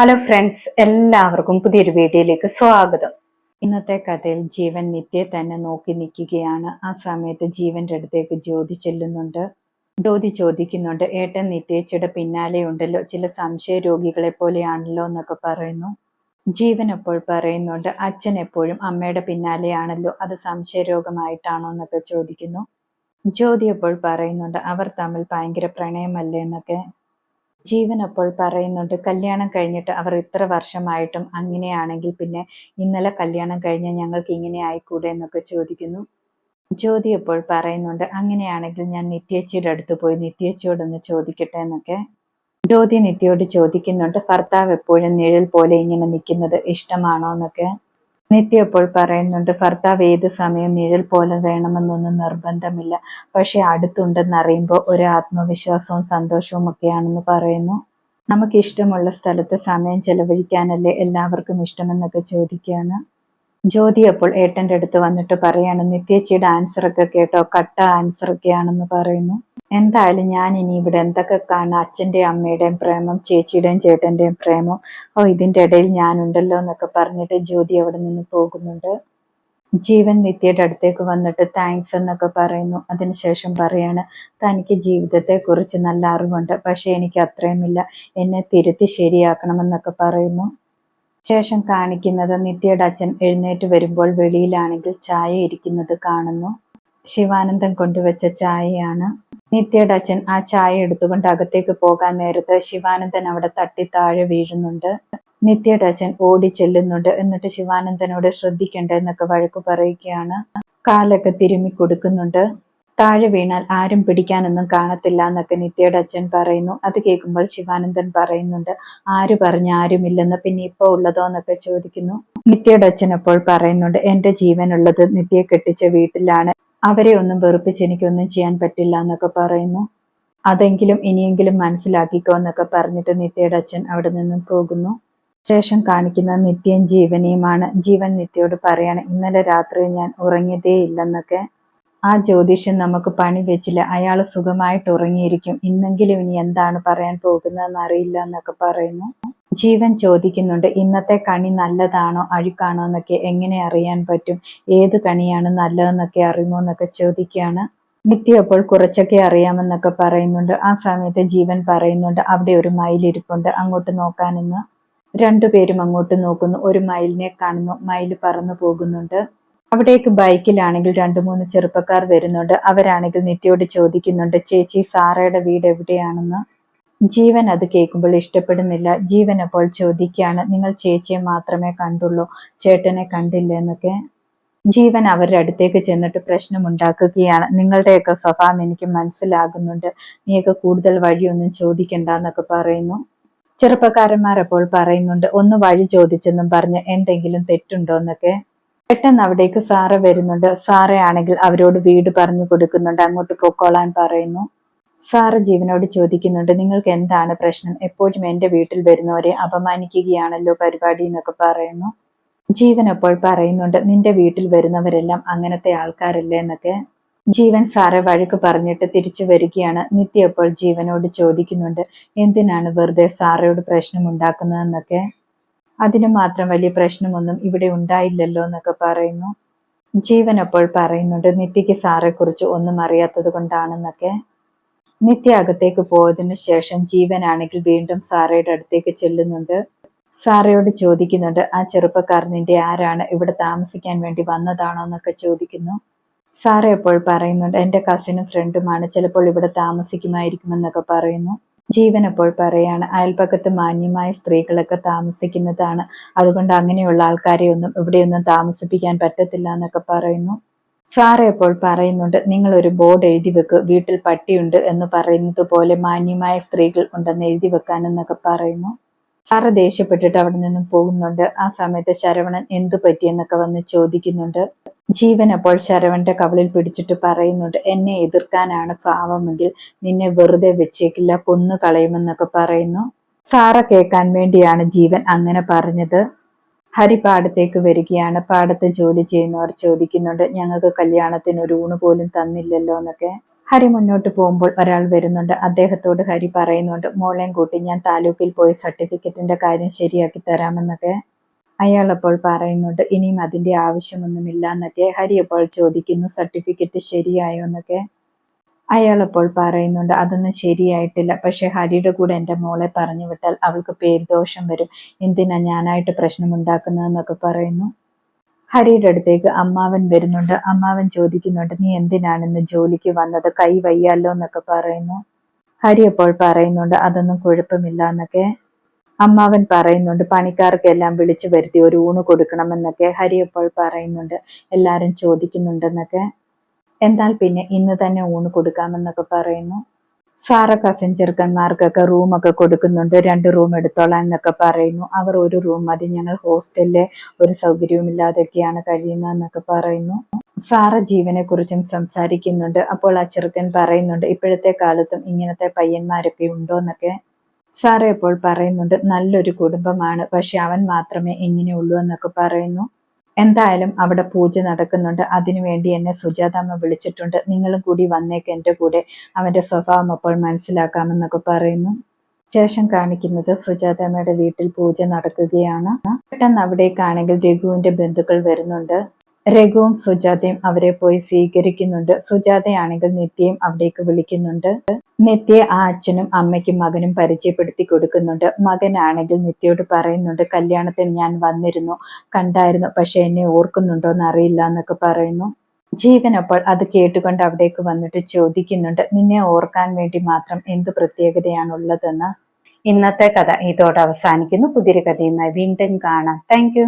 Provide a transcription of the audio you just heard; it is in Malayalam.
ഹലോ ഫ്രണ്ട്സ് എല്ലാവർക്കും പുതിയൊരു വീഡിയോയിലേക്ക് സ്വാഗതം. ഇന്നത്തെ കഥയിൽ ജീവൻ നിത്യെ തന്നെ നോക്കി നിൽക്കുകയാണ്. ആ സമയത്ത് ജീവന്റെ അടുത്തേക്ക് ജ്യോതി ചെല്ലുന്നുണ്ട്. ജ്യോതി ചോദിക്കുന്നുണ്ട് ഏട്ടൻ നിത്യേച്ചയുടെ പിന്നാലെ ഉണ്ടല്ലോ. ചില സംശയ രോഗികളെ പോലെയാണല്ലോ എന്നൊക്കെ പറയുന്നു. ജീവൻ അപ്പോൾ പറയുന്നുണ്ട് അച്ഛൻ എപ്പോഴും അമ്മയുടെ പിന്നാലെയാണല്ലോ. അത് സംശയ രോഗമായിട്ടാണോ എന്നൊക്കെ ചോദിക്കുന്നു. ജ്യോതി അപ്പോൾ പറയുന്നുണ്ട് അവർ തമ്മിൽ ഭയങ്കര പ്രണയമല്ലേ എന്നൊക്കെ. ജീവൻ അപ്പോൾ പറയുന്നുണ്ട് കല്യാണം കഴിഞ്ഞിട്ട് അവർ ഇത്ര വർഷമായിട്ടും അങ്ങനെയാണെങ്കിൽ പിന്നെ ഇന്നലെ കല്യാണം കഴിഞ്ഞാൽ ഞങ്ങൾക്ക് ഇങ്ങനെ ആയിക്കൂടെ എന്നൊക്കെ ചോദിക്കുന്നു. ജ്യോതി അപ്പോൾ പറയുന്നുണ്ട് അങ്ങനെയാണെങ്കിൽ ഞാൻ നിത്യേച്ചിയുടെ അടുത്ത് പോയി നിത്യേച്ചിയോടൊന്ന് ചോദിക്കട്ടെ എന്നൊക്കെ. ജ്യോതി നിത്യയോട് ചോദിക്കുന്നുണ്ട് ഭർത്താവ് എപ്പോഴും നിഴൽ പോലെ ഇങ്ങനെ നിൽക്കുന്നത് ഇഷ്ടമാണോ എന്നൊക്കെ. നിത്യ ഇപ്പോൾ പറയുന്നുണ്ട് ഭർത്താവ് ഏത് സമയം നിഴൽ പോലെ വേണമെന്നൊന്നും നിർബന്ധമില്ല. പക്ഷെ അടുത്തുണ്ടെന്നറിയുമ്പോൾ ഒരു ആത്മവിശ്വാസവും സന്തോഷവും ഒക്കെയാണെന്ന് പറയുന്നു. നമുക്ക് ഇഷ്ടമുള്ള സ്ഥലത്ത് സമയം ചെലവഴിക്കാനല്ലേ എല്ലാവർക്കും ഇഷ്ടമെന്നൊക്കെ ചോദിക്കുകയാണ്. ജ്യോതി അപ്പോൾ ഏട്ടന്റെ അടുത്ത് വന്നിട്ട് പറയാണ് ആൻസർ ഒക്കെ കേട്ടോ കട്ട ആൻസർ ഒക്കെയാണെന്ന് പറയുന്നു. എന്തായാലും ഞാൻ ഇനി ഇവിടെ എന്തൊക്കെ കാണാം? അച്ഛന്റെയും അമ്മയുടെയും പ്രേമം ചേച്ചിയുടെയും ചേട്ടന്റെയും പ്രേമം. ഓ ഇതിന്റെ ഇടയിൽ ഞാനുണ്ടല്ലോ എന്നൊക്കെ പറഞ്ഞിട്ട് ജ്യോതി അവിടെ നിന്ന് പോകുന്നുണ്ട്. ജീവൻ നിത്യയുടെ അടുത്തേക്ക് വന്നിട്ട് താങ്ക്സ് എന്നൊക്കെ പറയുന്നു. അതിനുശേഷം പറയാണ് തനിക്ക് ജീവിതത്തെക്കുറിച്ച് നല്ല അറിവുണ്ട് പക്ഷേ എനിക്ക് അത്രയുമില്ല. എന്നെ തിരുത്തി ശരിയാക്കണമെന്നൊക്കെ പറയുന്നു. ശേഷം കാണിക്കുന്നത് നിത്യയുടെ അച്ഛൻ എഴുന്നേറ്റ് വരുമ്പോൾ വെളിയിലാണെങ്കിൽ ചായ ഇരിക്കുന്നത് കാണുന്നു. ശിവാനന്ദൻ കൊണ്ടുവച്ച ചായയാണ്. നിത്യയുടെ അച്ഛൻ ആ ചായ എടുത്തുകൊണ്ട് അകത്തേക്ക് പോകാൻ നേരത്ത് ശിവാനന്ദൻ അവിടെ തട്ടി താഴെ വീഴുന്നുണ്ട്. നിത്യയുടെ അച്ഛൻ ഓടി ചെല്ലുന്നുണ്ട്. എന്നിട്ട് ശിവാനന്ദനോട് ശ്രദ്ധിക്കണ്ട എന്നൊക്കെ വഴക്ക് പറയുകയാണ്. കാലൊക്കെ തിരുമ്മി കൊടുക്കുന്നുണ്ട്. താഴെ വീണാൽ ആരും പിടിക്കാനൊന്നും കാണത്തില്ല എന്നൊക്കെ നിത്യയുടെ അച്ഛൻ പറയുന്നു. അത് കേൾക്കുമ്പോൾ ശിവാനന്ദൻ പറയുന്നുണ്ട് ആര് പറഞ്ഞ ആരുമില്ലെന്ന് പിന്നെ ഇപ്പൊ ഉള്ളതോ എന്നൊക്കെ ചോദിക്കുന്നു. നിത്യയുടെ അച്ഛൻ അപ്പോൾ പറയുന്നുണ്ട് എന്റെ ജീവനുള്ളത് നിത്യയെ കെട്ടിച്ച വീട്ടിലാണ്. അവരെ ഒന്നും വെറുപ്പിച്ച് എനിക്കൊന്നും ചെയ്യാൻ പറ്റില്ല എന്നൊക്കെ പറയുന്നു. അതെങ്കിലും ഇനിയെങ്കിലും മനസ്സിലാക്കിക്കോ എന്നൊക്കെ പറഞ്ഞിട്ട് നിത്യയുടെ അച്ഛൻ അവിടെ നിന്നും പോകുന്നു. ശേഷം കാണിക്കുന്ന നിത്യം ജീവനെയുമാണ് ജീവൻ നിത്യയോട് പറയാണ് ഇന്നലെ രാത്രി ഞാൻ ഉറങ്ങിയതേ ഇല്ലെന്നൊക്കെ ആ ജ്യോതിഷൻ നമുക്ക് പണി വെച്ചില്ല. അയാൾ സുഖമായിട്ട് ഉറങ്ങിയിരിക്കും. ഇന്നെങ്കിലും ഇനി എന്താണ് പറയാൻ പോകുന്നതെന്ന് അറിയില്ല എന്നൊക്കെ പറയുന്നു. ജീവൻ ചോദിക്കുന്നുണ്ട്. ഇന്നത്തെ കണി നല്ലതാണോ അഴുക്കാണോ എന്നൊക്കെ എങ്ങനെ അറിയാൻ പറ്റും? ഏത് കണിയാണ് നല്ലതെന്നൊക്കെ അറിയുമോ എന്നൊക്കെ ചോദിക്കുകയാണ്. നിത്യ അപ്പോൾ കുറച്ചൊക്കെ അറിയാമെന്നൊക്കെ പറയുന്നുണ്ട്. ആ സമയത്ത് ജീവൻ പറയുന്നുണ്ട് അവിടെ ഒരു മയിലിരിപ്പുണ്ട്. അങ്ങോട്ട് നോക്കാനെന്ന്. രണ്ടുപേരും അങ്ങോട്ട് നോക്കുന്നു. ഒരു മയിലിനെ കാണുന്നു. മയിൽ പറന്നു പോകുന്നുണ്ട്. അവിടേക്ക് ബൈക്കിലാണെങ്കിൽ രണ്ടു മൂന്ന് ചെറുപ്പക്കാർ വരുന്നുണ്ട്. അവരാണെങ്കിൽ നിത്യയോട് ചോദിക്കുന്നുണ്ട് ചേച്ചി സാറയുടെ വീട് എവിടെയാണെന്ന്? ജീവൻ അത് കേൾക്കുമ്പോൾ ഇഷ്ടപ്പെടുന്നില്ല. ജീവൻ അപ്പോൾ ചോദിക്കുകയാണ് നിങ്ങൾ ചേച്ചിയെ മാത്രമേ കണ്ടുള്ളൂ ചേട്ടനെ കണ്ടില്ല എന്നൊക്കെ. ജീവൻ അവരുടെ അടുത്തേക്ക് ചെന്നിട്ട് പ്രശ്നമുണ്ടാക്കുകയാണ് നിങ്ങളുടെയൊക്കെ സ്വഭാവം എനിക്ക് മനസ്സിലാകുന്നുണ്ട്. നീയൊക്കെ കൂടുതൽ വഴിയൊന്നും ചോദിക്കണ്ട എന്നൊക്കെ പറയുന്നു. ചെറുപ്പക്കാരന്മാർ അപ്പോൾ പറയുന്നുണ്ട് ഒന്ന് വഴി ചോദിച്ചെന്നും പറഞ്ഞ് എന്തെങ്കിലും തെറ്റുണ്ടോ? എന്നൊക്കെ. പെട്ടെന്ന് അവിടേക്ക് സാറ വരുന്നുണ്ട്. സാറയാണെങ്കിൽ അവരോട് വീട് പറഞ്ഞു കൊടുക്കുന്നുണ്ട്. അങ്ങോട്ട് പൊക്കോളാൻ പറയുന്നു. സാറ് ജീവനോട് ചോദിക്കുന്നുണ്ട് നിങ്ങൾക്ക് എന്താണ് പ്രശ്നം? എപ്പോഴും എന്റെ വീട്ടിൽ വരുന്നവരെ അപമാനിക്കുകയാണല്ലോ പരിപാടി എന്നൊക്കെ പറയുന്നു. ജീവൻ അപ്പോൾ പറയുന്നുണ്ട് നിന്റെ വീട്ടിൽ വരുന്നവരെല്ലാം അങ്ങനത്തെ ആൾക്കാരല്ലേ എന്നൊക്കെ. ജീവൻ സാറെ വഴക്ക് പറഞ്ഞിട്ട് തിരിച്ചു വരികയാണ്. നിത്യ അപ്പോൾ ജീവനോട് ചോദിക്കുന്നുണ്ട് എന്തിനാണ് വെറുതെ സാറയോട് പ്രശ്നം ഉണ്ടാക്കുന്നതെന്നൊക്കെ? അതിന് മാത്രം വലിയ പ്രശ്നമൊന്നും ഇവിടെ ഉണ്ടായില്ലല്ലോ എന്നൊക്കെ പറയുന്നു. ജീവൻ അപ്പോൾ പറയുന്നുണ്ട് നിത്യയ്ക്ക് സാറെ കുറിച്ച് ഒന്നും അറിയാത്തത് കൊണ്ടാണെന്നൊക്കെ. നിത്യ അകത്തേക്ക് പോയതിനു ശേഷം ജീവനാണെങ്കിൽ വീണ്ടും സാറയുടെ അടുത്തേക്ക് ചെല്ലുന്നുണ്ട്. സാറയോട് ചോദിക്കുന്നുണ്ട് ആ ചെറുപ്പക്കാർ നിന്റെ ആരാണ്? ഇവിടെ താമസിക്കാൻ വേണ്ടി വന്നതാണോ? എന്നൊക്കെ ചോദിക്കുന്നു. സാറെ അപ്പോൾ പറയുന്നുണ്ട് എന്റെ കസിനും ഫ്രണ്ടുമാണ് ചിലപ്പോൾ ഇവിടെ താമസിക്കുമായിരിക്കുമെന്നൊക്കെ പറയുന്നു. ജീവൻ അപ്പോൾ പറയാണ് അയൽപ്പക്കത്ത് മാന്യമായ സ്ത്രീകളൊക്കെ താമസിക്കുന്നതാണ്. അതുകൊണ്ട് അങ്ങനെയുള്ള ആൾക്കാരെ ഒന്നും ഇവിടെയൊന്നും താമസിപ്പിക്കാൻ പറ്റത്തില്ല എന്നൊക്കെ പറയുന്നു. സാറെ അപ്പോൾ പറയുന്നുണ്ട് നിങ്ങൾ ഒരു ബോർഡ് എഴുതി വെക്കുക വീട്ടിൽ പട്ടിയുണ്ട് എന്ന് പറയുന്നത് പോലെ മാന്യമായ സ്ത്രീകൾ ഉണ്ടെന്ന് എഴുതി വെക്കാനെന്നൊക്കെ പറയുന്നു. സാറ് ദേഷ്യപ്പെട്ടിട്ട് അവിടെ നിന്നും പോകുന്നുണ്ട്. ആ സമയത്ത് ശരവണൻ എന്തു പറ്റിയെന്നൊക്കെ വന്ന് ചോദിക്കുന്നുണ്ട്. ജീവൻ അപ്പോൾ ശരവന്റെ കവളിൽ പിടിച്ചിട്ട് പറയുന്നുണ്ട് എന്നെ എതിർക്കാനാണ് ഭാവമെങ്കിൽ നിന്നെ വെറുതെ വെച്ചേക്കില്ല കൊന്നു കളയുമെന്നൊക്കെ പറയുന്നു. സാറ കേൾക്കാൻ വേണ്ടിയാണ് ജീവൻ അങ്ങനെ പറഞ്ഞത്. ഹരി പാടത്തേക്ക് വരികയാണ്. പാടത്ത് ജോലി ചെയ്യുന്നവർ ചോദിക്കുന്നുണ്ട് ഞങ്ങൾക്ക് കല്യാണത്തിന് ഒരു ഊണ് പോലും തന്നില്ലല്ലോ എന്നൊക്കെ. ഹരി മുന്നോട്ട് പോകുമ്പോൾ ഒരാൾ വരുന്നുണ്ട്. അദ്ദേഹത്തോട് ഹരി പറയുന്നുണ്ട് മോളെയും കൂട്ടി ഞാൻ താലൂക്കിൽ പോയി സർട്ടിഫിക്കറ്റിന്റെ കാര്യം ശരിയാക്കി തരാമെന്നൊക്കെ. അയാൾ അപ്പോൾ പറയുന്നുണ്ട് ഇനിയും അതിന്റെ ആവശ്യമൊന്നുമില്ല എന്നൊക്കെ ഹരി അപ്പോൾ ചോദിക്കുന്നു സർട്ടിഫിക്കറ്റ് ശരിയായോ എന്നൊക്കെ. അയാൾ അപ്പോൾ പറയുന്നുണ്ട് അതൊന്നും ശരിയായിട്ടില്ല. പക്ഷെ ഹരിയുടെ കൂടെ എന്റെ മോളെ പറഞ്ഞു വിട്ടാൽ അവൾക്ക് പേരുദോഷം വരും. എന്തിനാ ഞാനായിട്ട് പ്രശ്നമുണ്ടാക്കുന്നതെന്നൊക്കെ പറയുന്നു. ഹരിയുടെ അടുത്തേക്ക് അമ്മാവൻ വരുന്നുണ്ട്. അമ്മാവൻ ചോദിക്കുന്നുണ്ട് നീ എന്തിനാണെന്ന് ജോലിക്ക് വന്നത്? കൈ വയ്യാലോ എന്നൊക്കെ പറയുന്നു. ഹരി അപ്പോൾ പറയുന്നുണ്ട് അതൊന്നും കുഴപ്പമില്ല എന്നൊക്കെ. അമ്മാവൻ പറയുന്നുണ്ട് പണിക്കാർക്കെല്ലാം വിളിച്ചു വരുത്തി ഒരു ഊണ് കൊടുക്കണമെന്നൊക്കെ ഹരി അപ്പോൾ പറയുന്നുണ്ട് എല്ലാരും ചോദിക്കുന്നുണ്ടെന്നൊക്കെ എന്നാൽ പിന്നെ ഇന്ന് തന്നെ ഊണ് കൊടുക്കാമെന്നൊക്കെ പറയുന്നു. സാറ പാസഞ്ചർക്കന്മാർക്കൊക്കെ റൂമൊക്കെ കൊടുക്കുന്നുണ്ട്. രണ്ട് റൂം എടുത്തോളാം എന്നൊക്കെ പറയുന്നു. അവർ ഒരു റൂം മതി. ഞങ്ങൾ ഹോസ്റ്റലിലെ ഒരു സൗകര്യവുമില്ലാതൊക്കെയാണ് കഴിയുന്നതെന്നൊക്കെ പറയുന്നു. സാറ ജീവനെ കുറിച്ചും സംസാരിക്കുന്നുണ്ട്. അപ്പോൾ ആ ചെറുക്കൻ പറയുന്നുണ്ട് ഇപ്പോഴത്തെ കാലത്തും ഇങ്ങനത്തെ പയ്യന്മാരൊക്കെ ഉണ്ടോ എന്നൊക്കെ. സാറ ഇപ്പോൾ പറയുന്നുണ്ട് നല്ലൊരു കുടുംബമാണ്. പക്ഷെ അവൻ മാത്രമേ എങ്ങനെയുള്ളൂ എന്നൊക്കെ പറയുന്നു. എന്തായാലും അവിടെ പൂജ നടക്കുന്നുണ്ട്. അതിനുവേണ്ടി എന്നെ സുജാതാമ്മ വിളിച്ചിട്ടുണ്ട്. നിങ്ങളും കൂടി വന്നേക്ക് എന്റെ കൂടെ അവന്റെ സ്വഭാവം അപ്പോൾ മനസ്സിലാക്കാമെന്നൊക്കെ പറയുന്നു. ശേഷം കാണിക്കുന്നത് സുജാതാമ്മയുടെ വീട്ടിൽ പൂജ നടക്കുകയാണ്. പെട്ടെന്ന് അവിടേക്കാണെങ്കിൽ രഘുവിന്റെ ബന്ധുക്കൾ വരുന്നുണ്ട്. രഘുവും സുജാതയും അവരെ പോയി സ്വീകരിക്കുന്നുണ്ട്. സുജാതയാണെങ്കിൽ നിത്യയും അവിടേക്ക് വിളിക്കുന്നുണ്ട്. നിത്യയെ ആ അച്ഛനും അമ്മയ്ക്കും മകനും പരിചയപ്പെടുത്തി കൊടുക്കുന്നുണ്ട്. മകനാണെങ്കിൽ നിത്യയോട് പറയുന്നുണ്ട് കല്യാണത്തിന് ഞാൻ വന്നിരുന്നു കണ്ടായിരുന്നു പക്ഷെ എന്നെ ഓർക്കുന്നുണ്ടോ എന്ന് അറിയില്ല എന്നൊക്കെ പറയുന്നു. ജീവൻ അപ്പോൾ അത് കേട്ടുകൊണ്ട് അവിടേക്ക് വന്നിട്ട് ചോദിക്കുന്നുണ്ട് നിന്നെ ഓർക്കാൻ വേണ്ടി മാത്രം എന്ത് പ്രത്യേകതയാണുള്ളതെന്ന്? ഇന്നത്തെ കഥ ഇതോടെ അവസാനിക്കുന്നു. പുതിയൊരു കഥയുമായി വീണ്ടും കാണാം. താങ്ക്